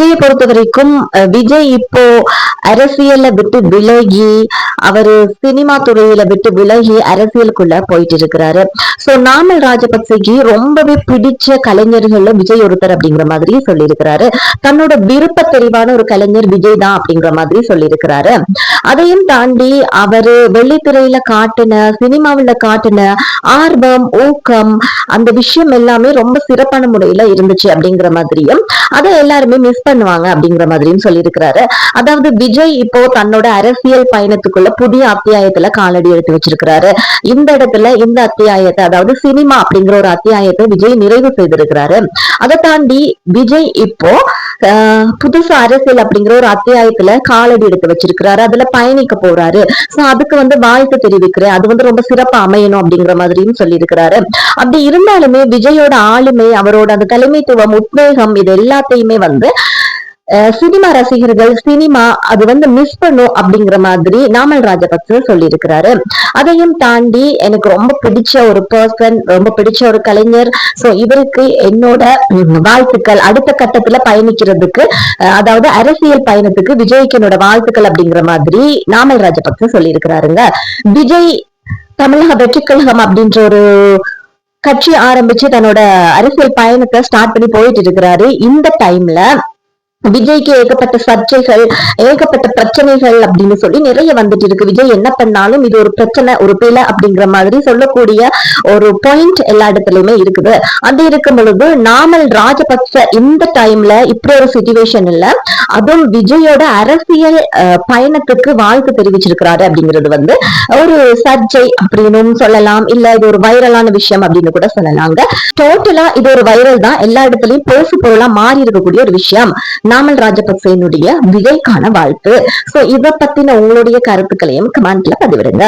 விஜய பொறுத்த வரைக்கும் விஜய் இப்போ அரசியல்ல விட்டு விலகி அவரு சினிமா துறையில விட்டு விலகி அரசியலுக்குள்ள போயிட்டு இருக்கிறாரு. சோ நாமல் ராஜபக்சேக்கு ரொம்பவே பிடிச்ச கலைஞர்கள்ல விஜய் ஒருத்தர் அப்படிங்கிற மாதிரி சொல்லியிருக்கிறாரு. தன்னோட விருப்ப தெரிவான ஒரு கலைஞர் விஜய் தான் அப்படிங்கிற மாதிரி சொல்லியிருக்கிறாரு. அதையும் தாண்டி அவரு வெள்ளித்திரையில காட்டின சினிமாவுல காட்டின ஆர்வம் ஊக்கம் அந்த விஷயம் எல்லாமே ரொம்ப சிறப்பான முறையில இருந்துச்சு அப்படிங்கிற மாதிரியும் அதை எல்லாருமே மிஸ் பண்ணுவாங்க அப்படிங்கிற மாதிரியும் சொல்லியிருக்கிறாரு. அதாவது விஜய் இப்போ தன்னோட அரசியல் பயணத்துக்குள்ள புதிய அத்தியாயத்துல காலடி எடுத்து வச்சிருக்கிறாரு. இந்த இடத்துல இந்த அத்தியாயத்தை அதாவது சினிமா அப்படிங்கிற ஒரு அத்தியாயத்தை விஜய் நிறைவு செய்திருக்கிறாரு. அதை தாண்டி விஜய் இப்போ புதுசு அரசியல் அப்படிங்கிற ஒரு அத்தியாயத்துல காலடி எடுத்து வச்சிருக்கிறாரு. அதுல பயணிக்க போறாரு. சோ அதுக்கு வந்து வாழ்த்து தெரிவிக்கிறேன். அது வந்து ரொம்ப சிறப்பா அமையணும் அப்படிங்கிற மாதிரியும் சொல்லியிருக்கிறாரு. அப்படி இருந்தாலுமே விஜயோட ஆளுமை அவரோட அந்த தலைமைத்துவம் உத்வேகம் இது எல்லாத்தையுமே வந்து சினிமா ரசிகர்கள் சினிமா அது வந்து மிஸ் பண்ணும் அப்படிங்கிற மாதிரி நாமல் ராஜபக்சே சொல்லியிருக்கிறாரு. அதையும் தாண்டி எனக்கு ரொம்ப பிடிச்ச ஒரு பர்சன் ரொம்ப பிடிச்ச ஒரு கலைஞர். ஸோ இவருக்கு என்னோட வாழ்த்துக்கள். அடுத்த கட்டத்துல பயணிக்கிறதுக்கு அதாவது அரசியல் பயணத்துக்கு விஜய்க்கு என்னோட வாழ்த்துக்கள் அப்படிங்கிற மாதிரி நாமல் ராஜபக்சே சொல்லியிருக்கிறாருங்க. விஜய் தமிழக வெற்றி கழகம் அப்படின்ற ஒரு கட்சி ஆரம்பிச்சு தன்னோட அரசியல் பயணத்தை ஸ்டார்ட் பண்ணி போயிட்டு இருக்கிறாரு. இந்த டைம்ல விஜய்க்கு ஏகப்பட்ட சர்ச்சைகள் ஏகப்பட்ட பிரச்சனைகள் அப்படின்னு சொல்லி நிறைய வந்துட்டு இருக்கு. விஜய் என்ன பண்ணாலும் இது ஒரு பிரச்சனை ஒரு பிழை அப்படிங்கிற மாதிரி சொல்லக்கூடிய ஒரு பாயிண்ட் எல்லா இடத்துலயுமே இருக்குது. அது இருக்கும் பொழுது நாமல் ராஜபக்ச இந்த டைம்ல இப்படி ஒரு சுச்சுவேஷன் இல்ல அதுவும் விஜயோட அரசியல் பயணத்துக்கு வாழ்த்து தெரிவிச்சிருக்கிறாரு அப்படிங்கிறது வந்து ஒரு சர்ச்சை அப்படின்னு சொல்லலாம். இல்ல இது ஒரு வைரலான விஷயம் அப்படின்னு கூட சொல்லலாங்க. டோட்டலா இது ஒரு வைரல் தான். எல்லா இடத்துலயும் பேசு பொருளா மாறி இருக்கக்கூடிய ஒரு விஷயம். நாமல் ராஜபக்சேனுடைய விகைக்கான வாழ்த்து. சோ இதை பத்தின உங்களுடைய கருத்துக்களையும் கமெண்ட்ல பதிவிடுங்க.